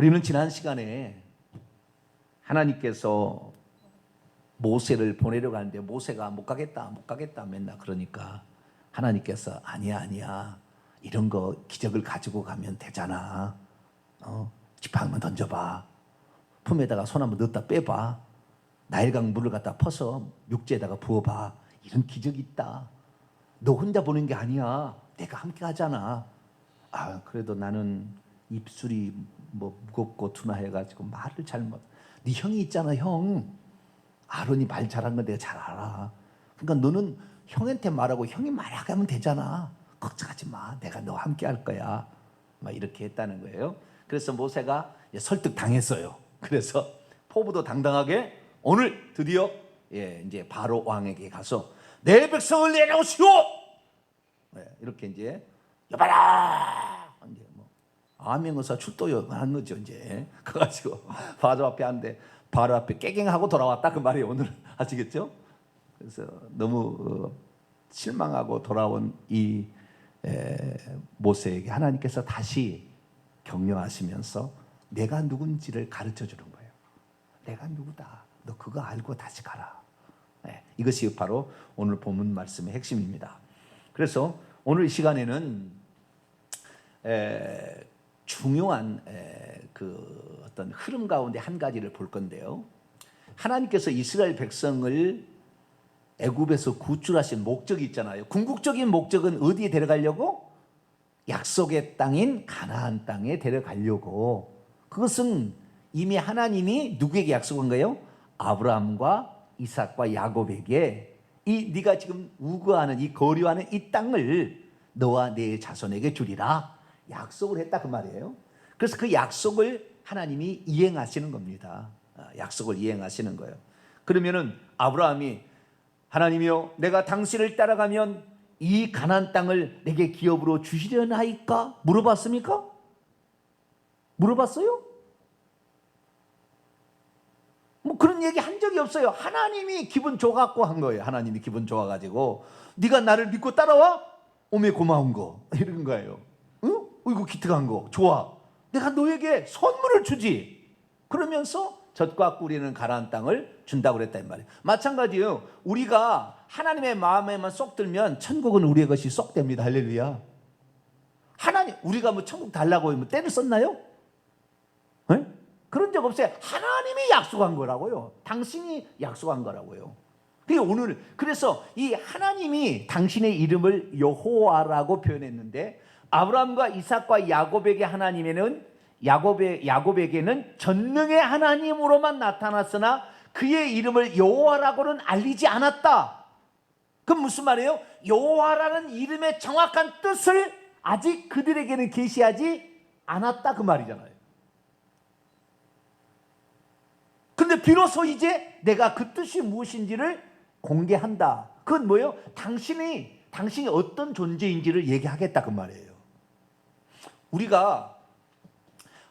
우리는 지난 시간에 하나님께서 모세를 보내려고 하는데 모세가 못 가겠다 못 가겠다 맨날 그러니까 하나님께서 아니야 아니야. 이런 거 기적을 가지고 가면 되잖아. 어? 지팡이만 던져봐. 품에다가 손 한번 넣었다 빼봐. 나일강 물을 갖다 퍼서 육지에다가 부어봐. 이런 기적이 있다. 너 혼자 보는 게 아니야. 내가 함께 하잖아. 아 그래도 나는 입술이 뭐 무겁고 둔화해가지고 말을 잘 못 네 형이 있잖아 형 아론이 말 잘한 건 내가 잘 알아. 그러니까 너는 형한테 말하고 형이 말하게 하면 되잖아. 걱정하지 마. 내가 너와 함께 할 거야. 막 이렇게 했다는 거예요. 그래서 모세가 설득 당했어요. 그래서 포부도 당당하게 오늘 드디어 예, 이제 바로 왕에게 가서 내 백성을 내려오시오. 예, 이렇게 이제 여봐라. 암행어사 출도한 거죠 이제. 그가지고 바로 앞에 한데 바로 앞에 깨갱하고 돌아왔다 그 말이에요 오늘 아시겠죠? 그래서 너무 어, 실망하고 돌아온 이 에, 모세에게 하나님께서 다시 격려하시면서 내가 누군지를 가르쳐 주는 거예요. 내가 누구다. 너 그거 알고 다시 가라. 네, 이것이 바로 오늘 본문 말씀의 핵심입니다. 그래서 오늘 이 시간에는 에, 중요한 에, 그 어떤 흐름 가운데 한 가지를 볼 건데요. 하나님께서 이스라엘 백성을 애굽에서 구출하신 목적이 있잖아요. 궁극적인 목적은 어디에 데려가려고? 약속의 땅인 가나안 땅에 데려가려고. 그것은 이미 하나님이 누구에게 약속한 거예요? 아브라함과 이삭과 야곱에게 이 네가 지금 우거하는 이 거류하는 이 땅을 너와 네 자손에게 주리라 약속을 했다 그 말이에요. 그래서 그 약속을 하나님이 이행하시는 겁니다. 아, 약속을 이행하시는 거예요. 그러면은 아브라함이 하나님이여 내가 당신을 따라가면 이 가난 땅을 내게 기업으로 주시려나이까 물어봤습니까? 물어봤어요? 뭐 그런 얘기 한 적이 없어요. 하나님이 기분 좋아갖고 한 거예요. 하나님이 기분 좋아가지고 네가 나를 믿고 따라와 오메 고마운 거 이런 거예요. 응? 이거 기특한 거 좋아. 내가 너에게 선물을 주지. 그러면서 젖과 꿀이는 가나안 땅을 준다고 그랬다 이 말이에요. 마찬가지예요. 우리가 하나님의 마음에만 쏙 들면 천국은 우리의 것이 쏙 됩니다. 할렐루야. 하나님 우리가 뭐 천국 달라고 뭐 때를 썼나요? 에? 그런 적 없어요. 하나님이 약속한 거라고요. 당신이 약속한 거라고요. 그게 오늘 그래서 이 하나님이 당신의 이름을 여호와라고 표현했는데 아브라함과 이삭과 야곱에게 하나님에는 야곱의 야곱에게는 전능의 하나님으로만 나타났으나 그의 이름을 여호와라고는 알리지 않았다. 그럼 무슨 말이에요? 여호와라는 이름의 정확한 뜻을 아직 그들에게는 계시하지 않았다 그 말이잖아요. 근데 비로소 이제 내가 그 뜻이 무엇인지를 공개한다. 그건 뭐예요? 당신이 당신이 어떤 존재인지를 얘기하겠다 그 말이에요. 우리가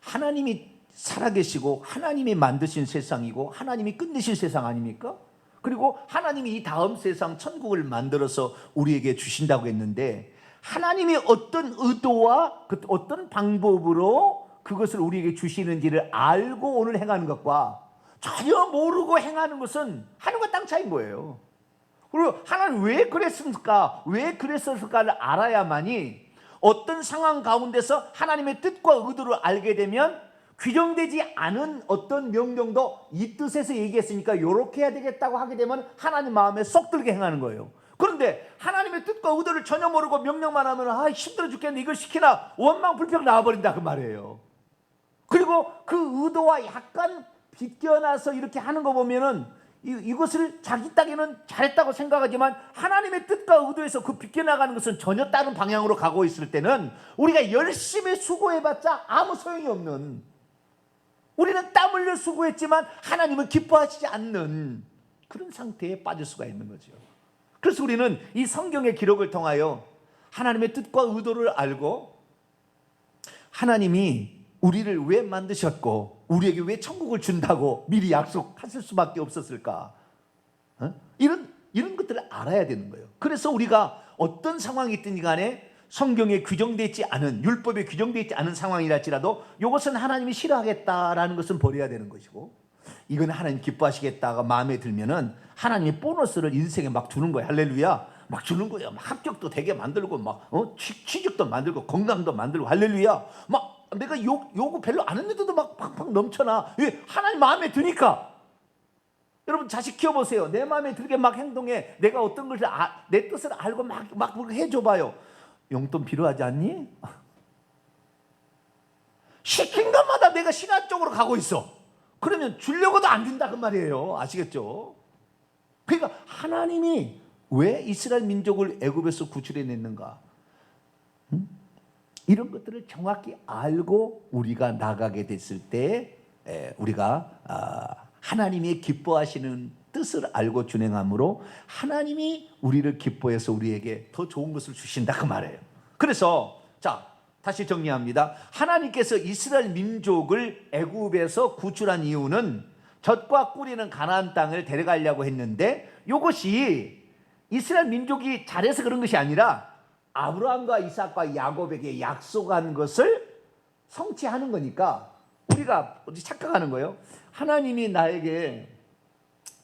하나님이 살아계시고 하나님이 만드신 세상이고 하나님이 끝내신 세상 아닙니까? 그리고 하나님이 이 다음 세상 천국을 만들어서 우리에게 주신다고 했는데 하나님이 어떤 의도와 그 어떤 방법으로 그것을 우리에게 주시는지를 알고 오늘 행하는 것과 전혀 모르고 행하는 것은 하늘과 땅 차이인 거예요. 그리고 하나님 왜 그랬을까? 왜 그랬을까를 알아야만이 어떤 상황 가운데서 하나님의 뜻과 의도를 알게 되면 규정되지 않은 어떤 명령도 이 뜻에서 얘기했으니까 이렇게 해야 되겠다고 하게 되면 하나님 마음에 쏙 들게 행하는 거예요. 그런데 하나님의 뜻과 의도를 전혀 모르고 명령만 하면 아 힘들어 죽겠는데 이걸 시키나 원망 불평 나와버린다 그 말이에요. 그리고 그 의도와 약간 비껴나서 이렇게 하는 거 보면은 이, 이것을 자기 땅에는 잘했다고 생각하지만 하나님의 뜻과 의도에서 그 비껴나가는 것은 전혀 다른 방향으로 가고 있을 때는 우리가 열심히 수고해봤자 아무 소용이 없는 우리는 땀 흘려 수고했지만 하나님은 기뻐하시지 않는 그런 상태에 빠질 수가 있는 거죠. 그래서 우리는 이 성경의 기록을 통하여 하나님의 뜻과 의도를 알고 하나님이 우리를 왜 만드셨고 우리에게 왜 천국을 준다고 미리 약속하실 수밖에 없었을까? 어? 이런 이런 것들을 알아야 되는 거예요. 그래서 우리가 어떤 상황이 있든지 간에 성경에 규정되어 있지 않은 율법에 규정되어 있지 않은 상황이랄지라도 이것은 하나님이 싫어하겠다라는 것은 버려야 되는 것이고 이건 하나님 기뻐하시겠다가 마음에 들면은 하나님이 보너스를 인생에 막 주는 거예요. 할렐루야. 막 주는 거예요. 막 합격도 되게 만들고 막 어? 취- 취직도 만들고 건강도 만들고 할렐루야. 막 내가 요, 요구 별로 안 했는데도 막 팍팍 넘쳐나. 왜? 하나님 마음에 드니까. 여러분 자식 키워보세요. 내 마음에 들게 막 행동해. 내가 어떤 것을 아, 내 뜻을 알고 막, 막 해줘봐요. 용돈 필요하지 않니? 시킨 것마다 내가 신화 쪽으로 가고 있어. 그러면 주려고도 안 준다 그 말이에요. 아시겠죠? 그러니까 하나님이 왜 이스라엘 민족을 애굽에서 구출해냈는가? 음? 이런 것들을 정확히 알고 우리가 나가게 됐을 때 에, 우리가 아, 하나님이 기뻐하시는 뜻을 알고 준행함으로 하나님이 우리를 기뻐해서 우리에게 더 좋은 것을 주신다 그 말이에요. 그래서 자 다시 정리합니다. 하나님께서 이스라엘 민족을 애굽에서 구출한 이유는 젖과 꿀이는 가나안 땅을 데려가려고 했는데 이것이 이스라엘 민족이 잘해서 그런 것이 아니라 아브라함과 이삭과 야곱에게 약속한 것을 성취하는 거니까 우리가 착각하는 거예요. 하나님이 나에게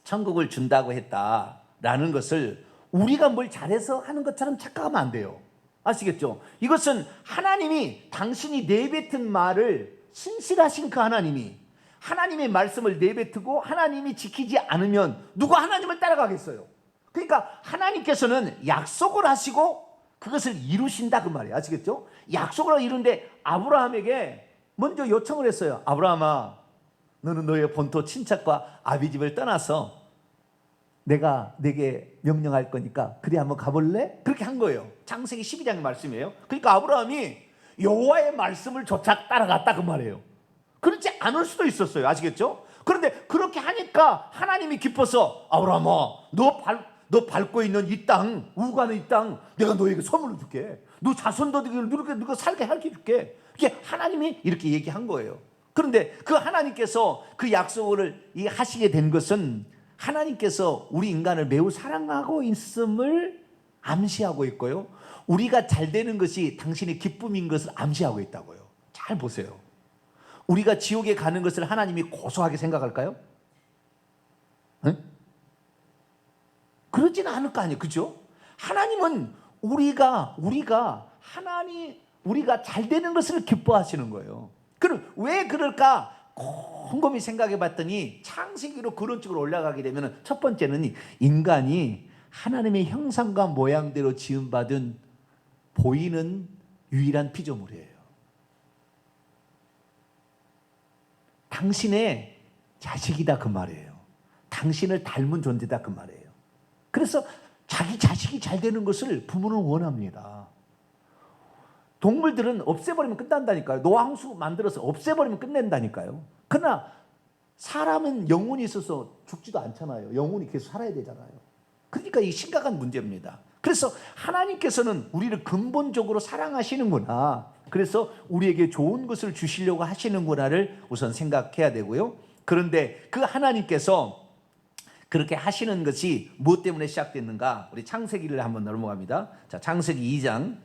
천국을 준다고 했다라는 것을 우리가 뭘 잘해서 하는 것처럼 착각하면 안 돼요. 아시겠죠? 이것은 하나님이 당신이 내뱉은 말을 신실하신 그 하나님이 하나님의 말씀을 내뱉고 하나님이 지키지 않으면 누가 하나님을 따라가겠어요? 그러니까 하나님께서는 약속을 하시고 그것을 이루신다 그 말이에요. 아시겠죠? 약속을 이루는데 아브라함에게 먼저 요청을 했어요. 아브라함아, 너는 너의 본토 친척과 아비 집을 떠나서 내가 내게 명령할 거니까 그리 한번 가볼래? 그렇게 한 거예요. 창세기 12장의 말씀이에요. 그러니까 아브라함이 여호와의 말씀을 조차 따라갔다 그 말이에요. 그렇지 않을 수도 있었어요. 아시겠죠? 그런데 그렇게 하니까 하나님이 기뻐서 아브라함아 너 발, 너 밟고 있는 이 땅, 우가는 이 땅 내가 너에게 선물로 줄게. 너 자손들에게 누가 누가 살게 할게 줄게. 이게 하나님이 이렇게 얘기한 거예요. 그런데 그 하나님께서 그 약속을 이 하시게 된 것은 하나님께서 우리 인간을 매우 사랑하고 있음을 암시하고 있고요. 우리가 잘 되는 것이 당신의 기쁨인 것을 암시하고 있다고요. 잘 보세요. 우리가 지옥에 가는 것을 하나님이 고소하게 생각할까요? 응? 그러지는 않을 거 아니에요. 그죠? 하나님은 우리가 우리가 하나님 우리가 잘 되는 것을 기뻐하시는 거예요. 그럼 왜 그럴까? 곰곰이 생각해 봤더니 창세기로 그런 쪽으로 올라가게 되면 첫 번째는 인간이 하나님의 형상과 모양대로 지음받은 보이는 유일한 피조물이에요. 당신의 자식이다 그 말이에요. 당신을 닮은 존재다 그 말이에요. 그래서 자기 자식이 잘 되는 것을 부모는 원합니다. 동물들은 없애버리면 끝난다니까요. 노항수 만들어서 없애버리면 끝낸다니까요. 그러나 사람은 영혼이 있어서 죽지도 않잖아요. 영혼이 계속 살아야 되잖아요. 그러니까 이 심각한 문제입니다. 그래서 하나님께서는 우리를 근본적으로 사랑하시는구나. 그래서 우리에게 좋은 것을 주시려고 하시는구나를 우선 생각해야 되고요. 그런데 그 하나님께서 그렇게 하시는 것이 무엇 때문에 시작됐는가? 우리 창세기를 한번 넘어갑니다. 자, 창세기 2장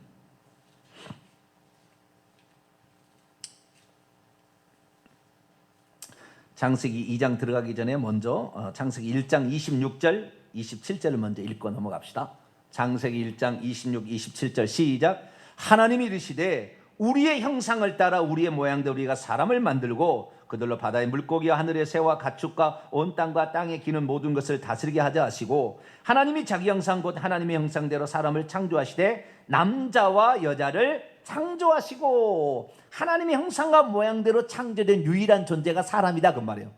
창세기 2장 들어가기 전에 먼저 어, 창세기 1장 26절, 27절을 먼저 읽고 넘어갑시다. 창세기 1장 26, 27절 시작. 하나님이 이르시되 우리의 형상을 따라 우리의 모양대로 우리가 사람을 만들고 그들로 바다의 물고기와 하늘의 새와 가축과 온 땅과 땅에 기는 모든 것을 다스리게 하자 하시고 하나님이 자기 형상 곧 하나님의 형상대로 사람을 창조하시되 남자와 여자를 창조하시고 하나님의 형상과 모양대로 창조된 유일한 존재가 사람이다 그 말이에요.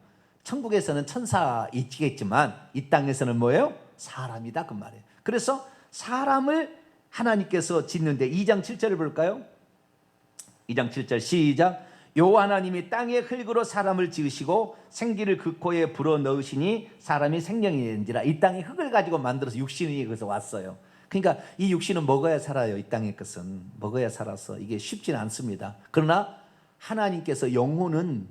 천국에서는 천사 있겠지만 이 땅에서는 뭐예요? 사람이다 그 말이에요. 그래서 사람을 하나님께서 짓는데 2장 7절을 볼까요? 2장 7절 시작. 여호와 하나님이 땅의 흙으로 사람을 지으시고 생기를 그 코에 불어 넣으시니 사람이 생명이 된지라 이 땅의 흙을 가지고 만들어서 육신이 거기서 왔어요. 그러니까 이 육신은 먹어야 살아요. 이 땅의 것은 먹어야 살아서 이게 쉽지는 않습니다. 그러나 하나님께서 영혼은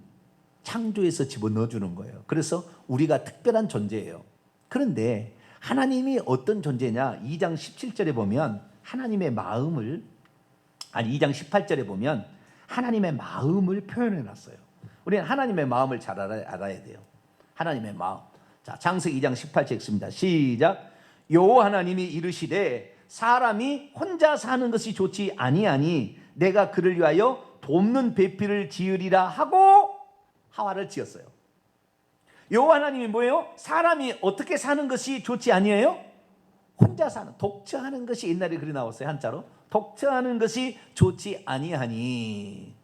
창조해서 집어넣어 주는 거예요. 그래서 우리가 특별한 존재예요. 그런데 하나님이 어떤 존재냐? 2장 17절에 보면 하나님의 마음을 아니 2장 18절에 보면 하나님의 마음을 표현해 놨어요. 우리는 하나님의 마음을 잘 알아야, 돼요. 하나님의 마음. 자, 창세기 2장 18절 읽습니다. 시작. 여호와 하나님이 이르시되 사람이 혼자 사는 것이 좋지 아니하니 내가 그를 위하여 돕는 배필을 지으리라 하고 하와를 지었어요. 여호와 하나님이 뭐예요? 사람이 어떻게 사는 것이 좋지 아니에요? 혼자 사는 독처하는 것이 옛날에 그리 나왔어요 한자로 독처하는 것이 좋지 아니하니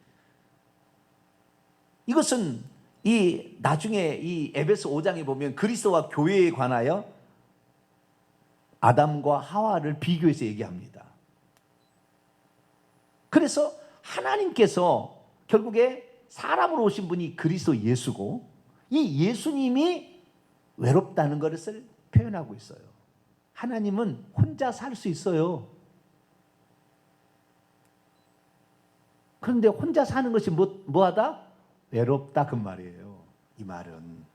이것은 이 나중에 이 에베소 5장에 보면 그리스도와 교회에 관하여 아담과 하와를 비교해서 얘기합니다. 그래서 하나님께서 결국에 사람으로 오신 분이 그리스도 예수고 이 예수님이 외롭다는 것을 표현하고 있어요. 하나님은 혼자 살 수 있어요. 그런데 혼자 사는 것이 뭐, 뭐하다? 외롭다 그 말이에요. 이 말은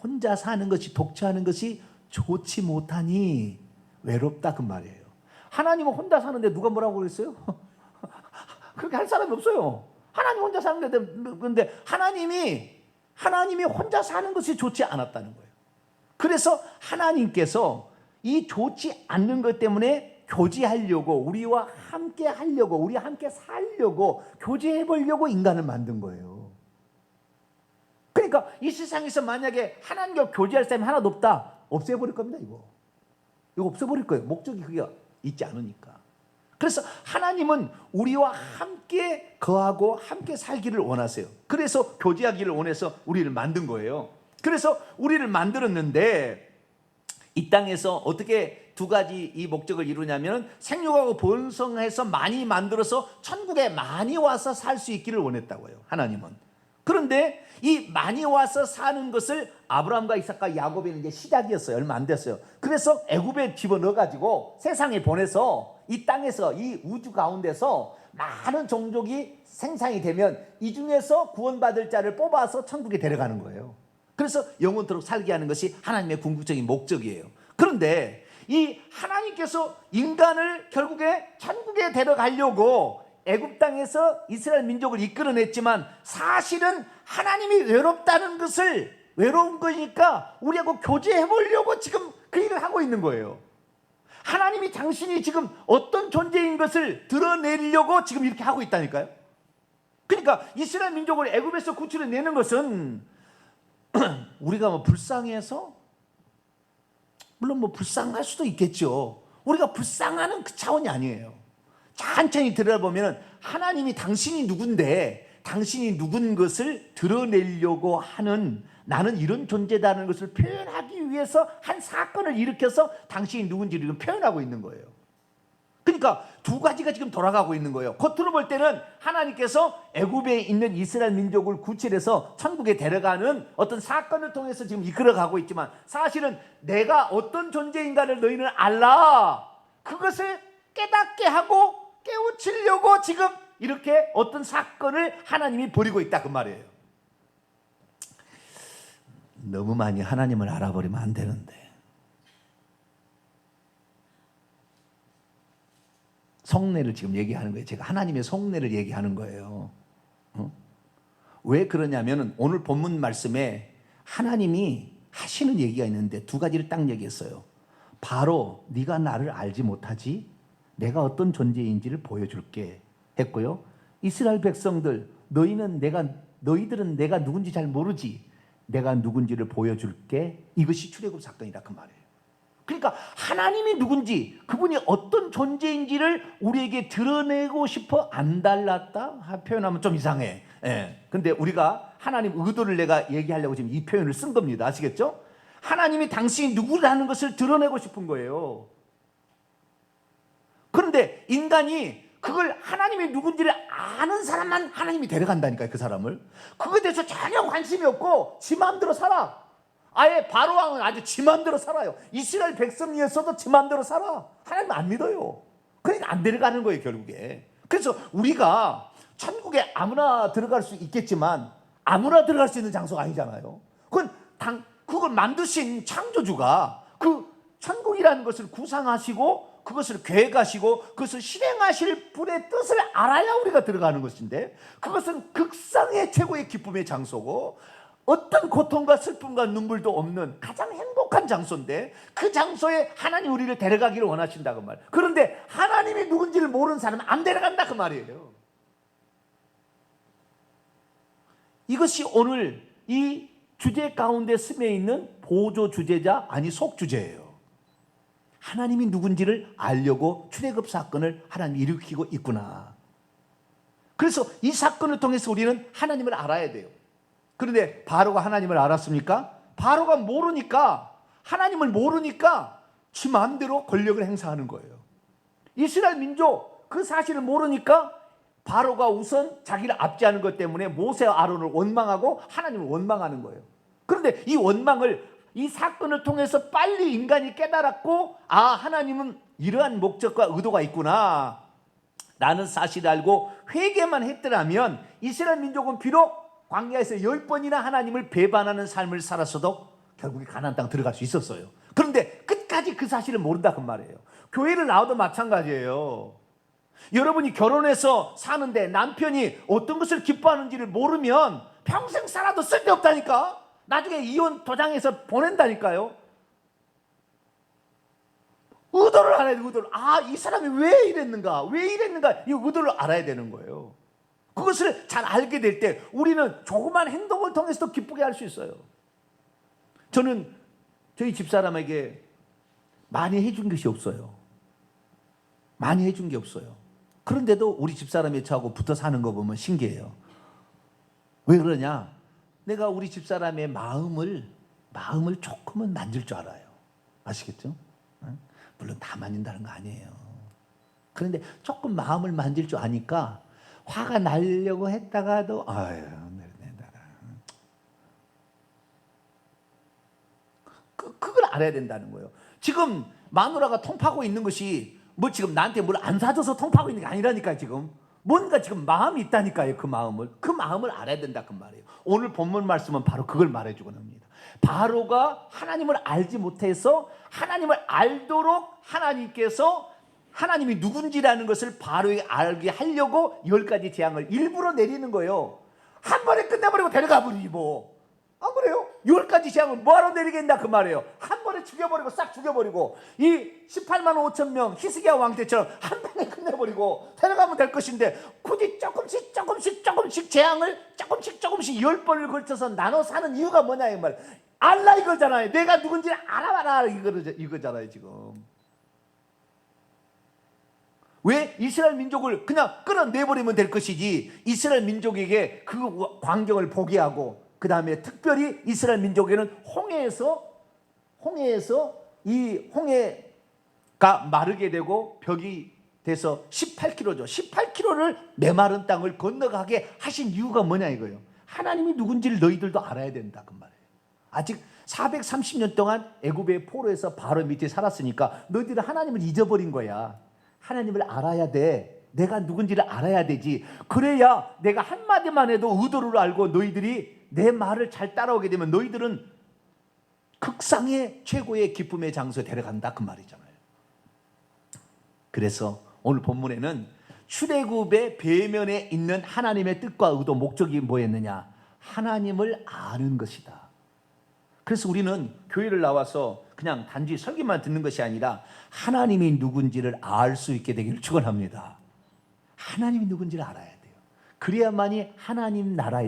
혼자 사는 것이 독처하는 것이 좋지 못하니 외롭다 그 말이에요. 하나님은 혼자 사는데 누가 뭐라고 그랬어요? 그렇게 할 사람이 없어요. 하나님 혼자 사는데 근데 하나님이 하나님이 혼자 사는 것이 좋지 않았다는 거예요. 그래서 하나님께서 이 좋지 않는 것 때문에 교제하려고 우리와 함께 하려고 우리 함께 살려고 교제해 보려고 인간을 만든 거예요. 그러니까 이 세상에서 만약에 하나님과 교제할 사람이 하나도 없다. 없애버릴 겁니다, 이거. 이거 없애버릴 거예요. 목적이 그게 있지 않으니까. 그래서 하나님은 우리와 함께 거하고 함께 살기를 원하세요. 그래서 교제하기를 원해서 우리를 만든 거예요. 그래서 우리를 만들었는데 이 땅에서 어떻게 두 가지 이 목적을 이루냐면 생육하고 번성해서 많이 만들어서 천국에 많이 와서 살 수 있기를 원했다고요. 하나님은. 그런데 이 많이 와서 사는 것을 아브라함과 이삭과 야곱에는 이제 시작이었어요. 얼마 안 됐어요. 그래서 애굽에 집어넣어 가지고 세상에 보내서 이 땅에서 이 우주 가운데서 많은 종족이 생산이 되면 이 중에서 구원받을 자를 뽑아서 천국에 데려가는 거예요. 그래서 영원토록 살게 하는 것이 하나님의 궁극적인 목적이에요. 그런데 이 하나님께서 인간을 결국에 천국에 데려가려고 애굽 땅에서 이스라엘 민족을 이끌어냈지만 사실은 하나님이 외롭다는 것을 외로운 거니까 우리하고 교제해 보려고 지금 그 일을 하고 있는 거예요. 하나님이 당신이 지금 어떤 존재인 것을 드러내려고 지금 이렇게 하고 있다니까요. 그러니까 이스라엘 민족을 애굽에서 구출해 내는 것은 우리가 뭐 불쌍해서 물론 뭐 불쌍할 수도 있겠죠. 우리가 불쌍하는 그 차원이 아니에요. 천천히 들어보면 하나님이 당신이 누군데 당신이 누군 것을 드러내려고 하는 나는 이런 존재다는 것을 표현하기 위해서 한 사건을 일으켜서 당신이 누군지를 표현하고 있는 거예요. 그러니까 두 가지가 지금 돌아가고 있는 거예요. 겉으로 볼 때는 하나님께서 애굽에 있는 이스라엘 민족을 구출해서 천국에 데려가는 어떤 사건을 통해서 지금 이끌어가고 있지만 사실은 내가 어떤 존재인가를 너희는 알라. 그것을 깨닫게 하고 깨우치려고 지금 이렇게 어떤 사건을 하나님이 벌이고 있다 그 말이에요. 너무 많이 하나님을 알아버리면 안 되는데. 성례를 지금 얘기하는 거예요. 제가 하나님의 성례를 얘기하는 거예요. 어? 왜 그러냐면은 오늘 본문 말씀에 하나님이 하시는 얘기가 있는데 두 가지를 딱 얘기했어요. 바로 네가 나를 알지 못하지 내가 어떤 존재인지를 보여줄게 했고요. 이스라엘 백성들 너희는 내가 너희들은 내가 누군지 잘 모르지 내가 누군지를 보여줄게 이것이 출애굽 사건이다 그 말이에요. 그러니까 하나님이 누군지 그분이 어떤 존재인지를 우리에게 드러내고 싶어 안 달랐다 표현하면 좀 이상해. 예. 근데 우리가 하나님 의도를 내가 얘기하려고 지금 이 표현을 쓴 겁니다. 아시겠죠? 하나님이 당신이 누구라는 것을 드러내고 싶은 거예요. 그런데 인간이 그걸 하나님이 누군지를 아는 사람만 하나님이 데려간다니까요, 그 사람을. 그거에 대해서 전혀 관심이 없고 지 마음대로 살아. 아예 바로왕은 아주 지 마음대로 살아요. 이스라엘 백성이었어도 지 마음대로 살아. 하나님 안 믿어요. 그러니까 안 데려가는 거예요, 결국에. 그래서 우리가 천국에 아무나 들어갈 수 있겠지만 아무나 들어갈 수 있는 장소가 아니잖아요. 그건 당, 그걸 만드신 창조주가 그 천국이라는 것을 구상하시고 그것을 계획하시고 그것을 실행하실 분의 뜻을 알아야 우리가 들어가는 것인데 그것은 극상의 최고의 기쁨의 장소고 어떤 고통과 슬픔과 눈물도 없는 가장 행복한 장소인데 그 장소에 하나님 우리를 데려가기를 원하신다 그 말. 그런데 하나님이 누군지를 모르는 사람은 안 데려간다 그 말이에요. 이것이 오늘 이 주제 가운데 스며 있는 보조 주제자 아니 속 주제예요. 하나님이 누군지를 알려고 출애굽 사건을 하나님 일으키고 있구나. 그래서 이 사건을 통해서 우리는 하나님을 알아야 돼요. 그런데 바로가 하나님을 알았습니까? 바로가 모르니까 하나님을 모르니까 지 마음대로 권력을 행사하는 거예요. 이스라엘 민족 그 사실을 모르니까 바로가 우선 자기를 압제하는 것 때문에 모세와 아론을 원망하고 하나님을 원망하는 거예요. 그런데 이 원망을 이 사건을 통해서 빨리 인간이 깨달았고 아 하나님은 이러한 목적과 의도가 있구나. 라는 사실을 알고 회개만 했더라면 이스라엘 민족은 비록 광야에서 열 번이나 하나님을 배반하는 삶을 살았어도 결국에 가나안 땅 들어갈 수 있었어요. 그런데 끝까지 그 사실을 모른다 그 말이에요. 교회를 나와도 마찬가지예요. 여러분이 결혼해서 사는데 남편이 어떤 것을 기뻐하는지를 모르면 평생 살아도 쓸데없다니까. 나중에 이혼 도장에서 보낸다니까요. 의도를 알아야 돼, 의도를. 아, 이 사람이 왜 이랬는가? 왜 이랬는가? 이 의도를 알아야 되는 거예요. 그것을 잘 알게 될 때 우리는 조그만 행동을 통해서도 기쁘게 할 수 있어요. 저는 저희 집사람에게 많이 해준 것이 없어요. 많이 해준 게 없어요. 그런데도 우리 집사람이 저하고 붙어 사는 거 보면 신기해요. 왜 그러냐? 내가 우리 집사람의 마음을 마음을 조금은 만질 줄 알아요. 아시겠죠? 응? 물론 다 만진다는 거 아니에요. 그런데 조금 마음을 만질 줄 아니까 화가 나려고 했다가도 아유, 네, 네, 네. 그, 그걸 알아야 된다는 거예요. 지금 마누라가 통파고 있는 것이 뭐 지금 나한테 뭘 안 사줘서 통파고 있는 게 아니라니까 지금 뭔가 지금 마음이 있다니까요 그 마음을 그 마음을 알아야 된다 그 말이에요 오늘 본문 말씀은 바로 그걸 말해주고 합니다 바로가 하나님을 알지 못해서 하나님을 알도록 하나님께서 하나님이 누군지라는 것을 바로에 알게 하려고 열 가지 재앙을 일부러 내리는 거예요 한 번에 끝내버리고 데려가 버리지 뭐 안 그래요? 열 가지 재앙을 뭐하러 내리겠나 그 말이에요. 한 번에 죽여버리고 싹 죽여버리고 이 18만 5천 명 히스기야 왕 때처럼 한 번에 끝내버리고 데려가면 될 것인데 굳이 조금씩 조금씩 조금씩 재앙을 조금씩 조금씩 열 번을 걸쳐서 나눠 사는 이유가 뭐냐 이 말. 알라 이거잖아요. 내가 누군지 알아봐라 이거 이거잖아요 지금. 왜 이스라엘 민족을 그냥 끌어내버리면 될 것이지 이스라엘 민족에게 그 광경을 보게 하고 그 다음에 특별히 이스라엘 민족에는 홍해에서 홍해에서 이 홍해가 마르게 되고 벽이 돼서 18km죠. 18km를 메마른 땅을 건너가게 하신 이유가 뭐냐 이거예요. 하나님이 누군지를 너희들도 알아야 된다 그 말이에요. 아직 430년 동안 애굽의 포로에서 바로 밑에 살았으니까 너희들은 하나님을 잊어버린 거야. 하나님을 알아야 돼. 내가 누군지를 알아야 되지. 그래야 내가 한마디만 해도 의도를 알고 너희들이 내 말을 잘 따라오게 되면 너희들은 극상의 최고의 기쁨의 장소에 데려간다 그 말이잖아요. 그래서 오늘 본문에는 출애굽의 배면에 있는 하나님의 뜻과 의도 목적이 뭐였느냐? 하나님을 아는 것이다. 그래서 우리는 교회를 나와서 그냥 단지 설교만 듣는 것이 아니라 하나님이 누군지를 알 수 있게 되기를 축원합니다. 하나님이 누군지를 알아야 돼요. 그래야만이 하나님 나라의